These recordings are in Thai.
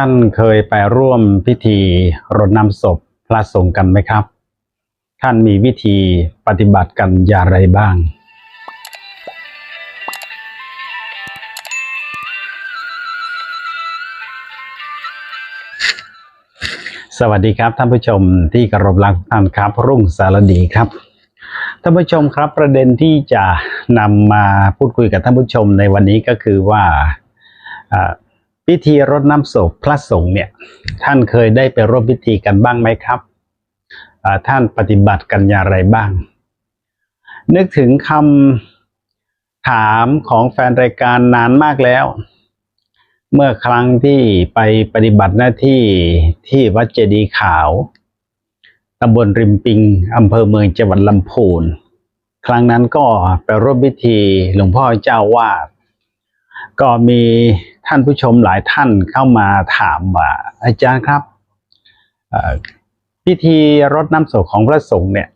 ท่านเคยไปร่วมพิธีรดน้ำศพพระสงฆ์กันไหมครับ ท่านมีวิธีปฏิบัติกันอย่างไรบ้าง สวัสดีครับท่านผู้ชมที่กรบรักท่านครับรุ่งสารดีครับท่านผู้ชมครับประเด็นที่จะนำมาพูดคุยกับท่านผู้ชมในวันนี้ก็คือว่า พิธีรดน้ำศพพระสงฆ์เนี่ยท่านเคยได้ไปร่วมพิธีกันบ้างไหมครับท่านปฏิบัติกันอย่างไรบ้าง นึกถึงคำถามของแฟนรายการนานมากแล้ว เมื่อครั้งที่ไปปฏิบัติหน้าที่ที่วัดเจดีขาวตำบลริมปิงอำเภอเมืองจังหวัดลำพูนครั้งนั้นก็ไปร่วมพิธีหลวงพ่อเจ้าวาดก็มี ท่านผู้ชมหลายท่านเข้ามาถามว่าอาจารย์ครับพิธีรดน้ำศพของพระสงฆ์เนี่ย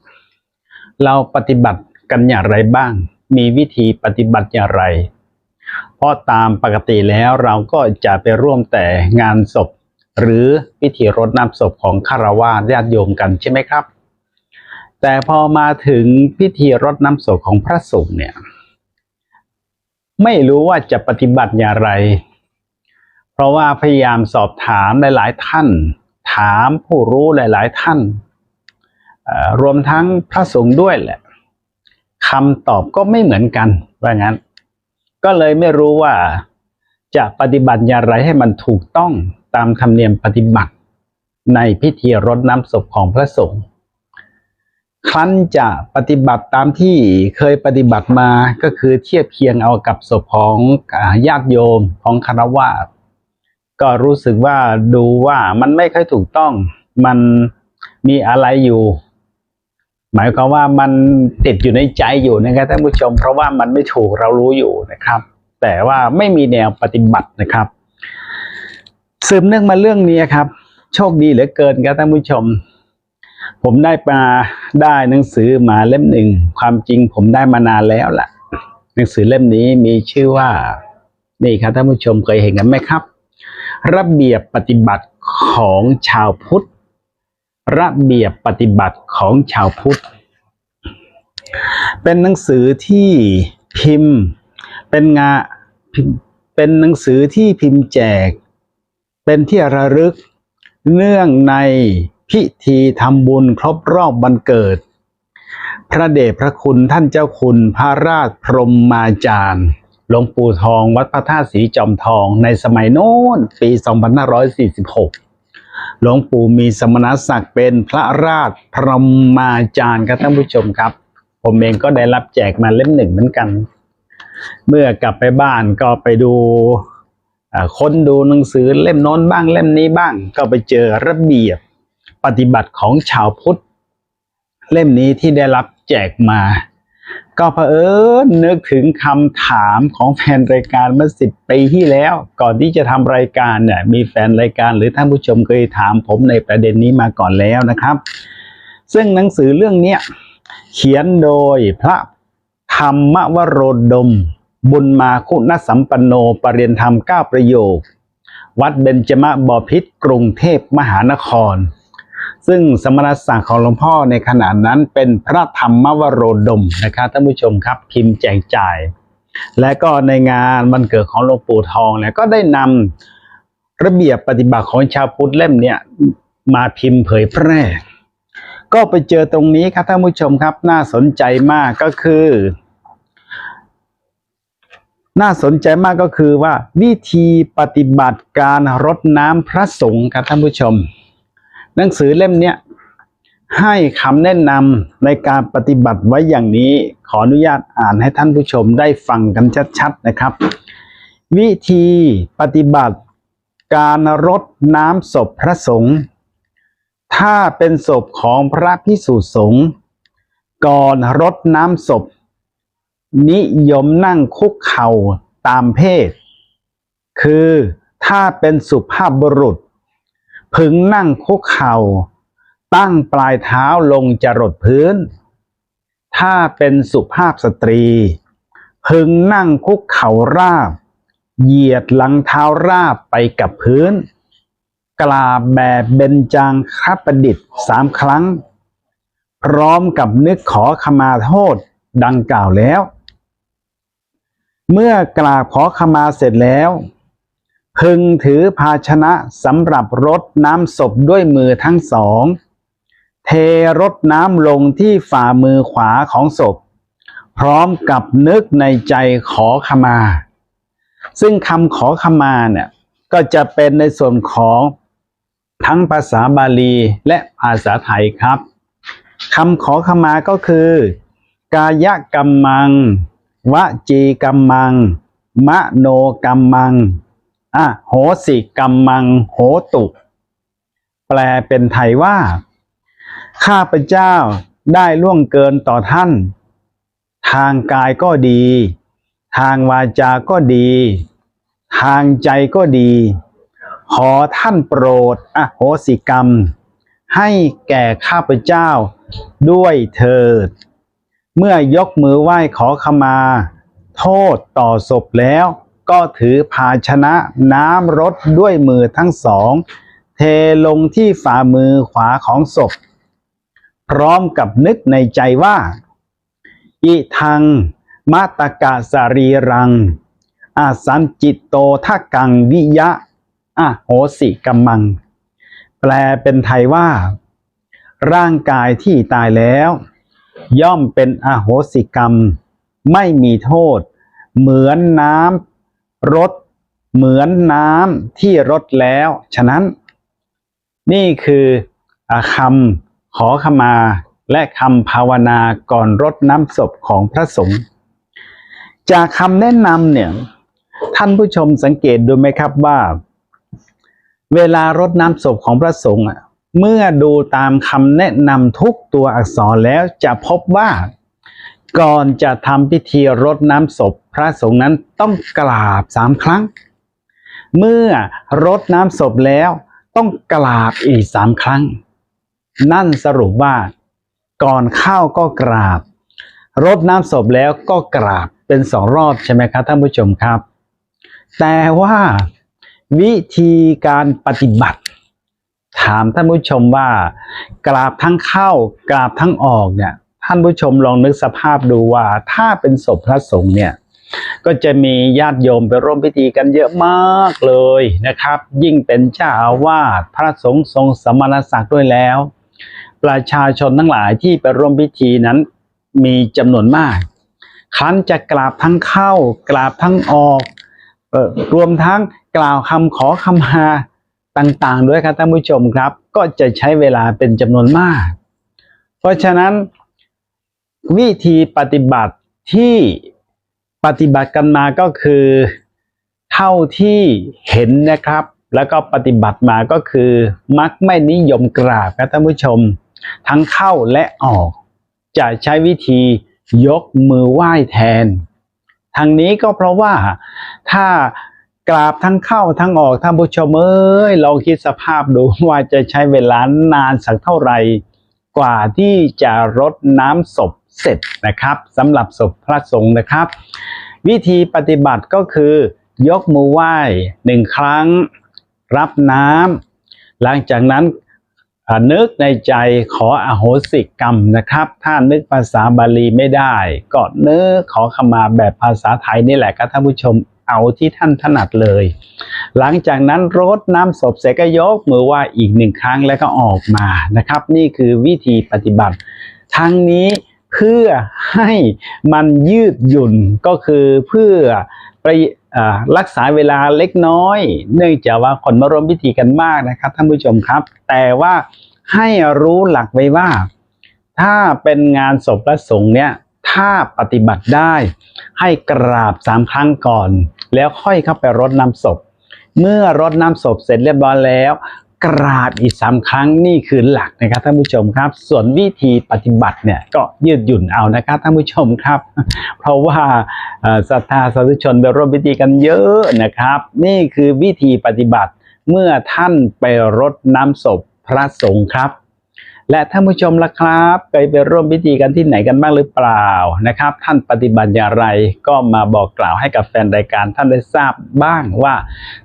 เราปฏิบัติกันอย่างไรบ้าง มีวิธีปฏิบัติอย่างไร เพราะตามปกติแล้วเราก็จะไปร่วมแต่งานศพ หรือพิธีรดน้ำศพของคารวะญาติโยมกันใช่ไหมครับ แต่พอมาถึงพิธีรดน้ำศพของพระสงฆ์เนี่ย ไม่รู้ว่าจะปฏิบัติอย่างไร ราะว่าพยายามสอบถามหลาย ๆ ท่าน ถามผู้รู้หลาย ๆ ท่าน รวมทั้งพระสงฆ์ด้วยแหละคำตอบก็ไม่เหมือนกันว่างั้น ก็เลยไม่รู้ว่าจะปฏิบัติอย่างไรให้มันถูกต้องตามธรรมเนียมปฏิบัติ ในพิธีรดน้ำศพของพระสงฆ์ครั้นจะปฏิบัติตามที่เคยปฏิบัติมาก็คือเทียบเคียงเอากับศพของญาติโยมของคารวะ ก็รู้สึกว่าดูว่ามันไม่ค่อยถูกต้องมันมีอะไรอยู่ หมายความว่ามันติดอยู่ในใจอยู่นะครับท่านผู้ชม เพราะว่ามันไม่ถูกเรารู้อยู่นะครับ แต่ว่าไม่มีแนวปฏิบัตินะครับ สืบเนื่องมาเรื่องนี้ครับ โชคดีเหลือเกินครับท่านผู้ชม ผมได้มาได้หนังสือมาเล่มหนึ่งความจริงผมได้มานานแล้วล่ะ หนังสือเล่มนี้มีชื่อว่า นี่ครับท่านผู้ชมเคยเห็นกันไหมครับ ระเบียบปฏิบัติของชาวพุทธ ระเบียบปฏิบัติของชาวพุทธ เป็นหนังสือที่พิมพ์ เป็นงานเป็นหนังสือที่พิมพ์แจก เป็นที่ระลึก เนื่องในพิธีทำบุญครบรอบวันเกิด พระเดชพระคุณท่านเจ้าคุณพระราชพรหมมาจารย์ หลวงปู่ทองวัดพระธาตุสีจอมทองในสมัยโน้นปี 2546 หลวงปู่มีสมณศักดิ์เป็นพระราชพรหมาจารย์ครับท่านผู้ชมครับ ผมเองก็ได้รับแจกมาเล่มหนึ่งเหมือนกัน เมื่อกลับไปบ้านก็ไปดูค้นดูหนังสือเล่มโน้นบ้างเล่มนี้บ้าง ก็ไปเจอระเบียบปฏิบัติของชาวพุทธ เล่มนี้ที่ได้รับแจกมา ก็เผอิญนึกถึงคำถามของแฟนรายการเมื่อสิบปีที่แล้ว ก่อนที่จะทำรายการเนี่ยมีแฟนรายการหรือท่านผู้ชมเคยถามผมในประเด็นนี้มาก่อนแล้วนะครับ ซึ่งหนังสือเรื่องเนี้ยเขียนโดยพระธรรมวโรดม บุญมาคุณสัมปันโนปรริยนธรรมเก้าประโยค วัดเบญจมบพิตรกรุงเทพมหานคร ซึ่งสมณศักดิ์ของหลวงพ่อในขณะนั้นเป็นพระธรรมวโรดมนะครับท่านผู้ชมครับพิมแจกจ่าย และก็ในงานวันเกิดของหลวงปู่ทองเนี่ยก็ได้นำระเบียบปฏิบัติของชาวพุทธเล่มเนี่ยมาพิมพ์เผยแพร่ ก็ไปเจอตรงนี้ครับท่านผู้ชมครับน่าสนใจมากก็คือ น่าสนใจมากก็คือว่าวิธีปฏิบัติการรดน้ำพระสงฆ์ครับท่านผู้ชม หนังสือเล่มเนี้ยให้คำแนะนำในการปฏิบัติไว้อย่างนี้ ขออนุญาตอ่านให้ท่านผู้ชมได้ฟังกันชัดๆนะครับ วิธีปฏิบัติการรดน้ำศพพระสงฆ์ถ้าเป็นศพของพระพิสุสงฆ์ก่อนรดน้ำศพ นิยมนั่งคุกเข่าตามเพศ คือถ้าเป็นสุภาพบุรุษ พึงนั่งคุกเข่า ตั้งปลายเท้าลงจรดพื้น ถ้าเป็นสุภาพสตรี พึงนั่งคุกเข่าราบ เหยียดหลังเท้าราบไปกับพื้น กราบแบบเบญจางคประดิษฐ์สามครั้ง พร้อมกับนึกขอขมาโทษดังกล่าวแล้ว เมื่อกราบขอขมาเสร็จแล้ว พึงถือภาชนะสำหรับรดน้ำศพด้วยมือทั้งสอง เทรดน้ำลงที่ฝ่ามือขวาของศพ พร้อมกับนึกในใจขอขมา ซึ่งคำขอขมาเนี่ยก็จะเป็นในส่วนของทั้งภาษาบาลีและภาษาไทยครับคำขอขมาก็คือ กายกรรมัง วจีกรรมัง มโนกรรมัง อะโหสิกรรมังโหตุ แปลเป็นไทยว่า ข้าพเจ้าได้ล่วงเกินต่อท่าน ทางกายก็ดี ทางวาจาก็ดี ทางใจก็ดี ขอท่านโปรดอโหสิกรรม ให้แก่ข้าพเจ้าด้วยเถิด เมื่อยกมือไหว้ขอขมา โทษต่อศพแล้ว ก็ถือภาชนะน้ำรดด้วยมือทั้งสอง เทลงที่ฝ่ามือขวาของศพ พร้อมกับนึกในใจว่า อิทังมาตกะสรีรัง อาสันจิตโตทักกังวิยะอะโหสิกัมมัง แปลเป็นไทยว่า ร่างกายที่ตายแล้ว ย่อมเป็นอโหสิกรรม ไม่มีโทษ เหมือนน้ำ รดเหมือนน้ำที่รดแล้ว ฉะนั้น นี่คือคำขอขมาและคำภาวนาก่อนรดน้ำศพของพระสงฆ์จากคำแนะนำเนี่ยท่านผู้ชมสังเกตดูไหมครับว่า เวลารดน้ำศพของพระสงฆ์เมื่อดูตามคำแนะนำทุกตัวอักษรแล้วจะพบว่า ก่อนจะทำพิธีรดน้ำศพ พระสงฆ์นั้นต้องกราบสามครั้ง เมื่อรดน้ำศพแล้วต้องกราบอีกสามครั้ง นั่นสรุปว่า ก่อนเข้าก็กราบ รดน้ำศพแล้วก็กราบเป็นสองรอบใช่ไหมครับท่านผู้ชมครับ แต่ว่าวิธีการปฏิบัติ ถามท่านผู้ชมว่า กราบทั้งเข้ากราบทั้งออกเนี่ย ท่านผู้ชมลองนึกสภาพดูว่าถ้าเป็นศพพระสงฆ์เนี่ยก็จะมีญาติโยมไปร่วมพิธีกันเยอะมากเลยนะครับ ยิ่งเป็นเจ้าอาวาสพระสงฆ์ทรงสมณศักดิ์ด้วยแล้ว ประชาชนทั้งหลายที่ไปร่วมพิธีนั้นมีจำนวนมากคันจะกราบทั้งเข้ากราบทั้งออกออรวมทั้งกล่าวคำขอคำมาต่างๆ ด้วยครับท่านผู้ชมครับ ก็จะใช้เวลาเป็นจำนวนมาก เพราะฉะนั้น วิธีปฏิบัติที่ปฏิบัติกันมาก็คือ เท่าที่เห็นนะครับ แล้วก็ปฏิบัติมาก็คือ มักไม่นิยมกราบครับท่านผู้ชม ทั้งเข้าและออก จะใช้วิธียกมือไหว้แทนทางนี้ก็เพราะว่าถ้ากราบทั้งเข้าทั้งออกท่านผู้ชมเอ้ยลองคิดสภาพดูว่าจะใช้เวลานานสักเท่าไหร่ กว่าที่จะรดน้ำศพ เสร็จนะครับสำหรับศพพระสงฆ์นะครับ วิธีปฏิบัติก็คือ ยกมือไหว้หนึ่งครั้ง รับน้ำหลังจากนั้นนึกในใจขออโหสิกรรมนะครับ ถ้านึกภาษาบาลีไม่ได้ก็นึกขอขมาแบบภาษาไทยนี่แหละครับท่านผู้ชมเอาที่ท่านถนัดเลย หลังจากนั้นรดน้ำศพเสร็จก็ยกมือไหว้อีกหนึ่งครั้งแล้วก็ออกมานะครับ นี่คือวิธีปฏิบัติ ทั้งนี้ เพื่อให้มันยืดหยุ่นก็คือเพื่อไปรักษาเวลาเล็กน้อย เนื่องจากว่าคนมาร่วมพิธีกันมากนะครับท่านผู้ชมครับ แต่ว่าให้รู้หลักไว้ว่า ถ้าเป็นงานศพพระสงฆ์เนี่ยถ้าปฏิบัติได้ ให้กราบสามครั้งก่อน แล้วค่อยเข้าไปรดน้ำศพ เมื่อรดน้ำศพเสร็จเรียบร้อยแล้ว กราบอีกสามครั้งนี่คือหลักนะครับท่านผู้ชมครับ ส่วนวิธีปฏิบัติเนี่ยก็ยืดหยุ่นเอานะครับท่านผู้ชมครับ เพราะว่าศรัทธาสาธุชนไปร่วมพิธีกันเยอะนะครับ นี่คือวิธีปฏิบัติเมื่อท่านไปรดน้ำศพพระสงฆ์ครับ และท่านผู้ชมล่ะครับเคยไปร่วมพิธีกันที่ไหนกันบ้างหรือเปล่านะครับ ท่านปฏิบัติอย่างไรก็มาบอกกล่าวให้กับแฟนรายการท่านได้ทราบบ้างว่า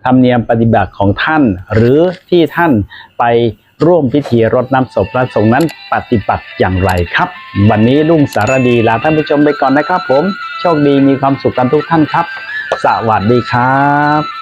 ธรรมเนียมปฏิบัติของท่าน หรือที่ท่านไปร่วมพิธีรดน้ำศพพระสงฆ์นั้นปฏิบัติอย่างไรครับ วันนี้ลุงสารดีลาท่านผู้ชมไปก่อนนะครับ ผมโชคดีมีความสุขกันทุกท่านครับ สวัสดีครับ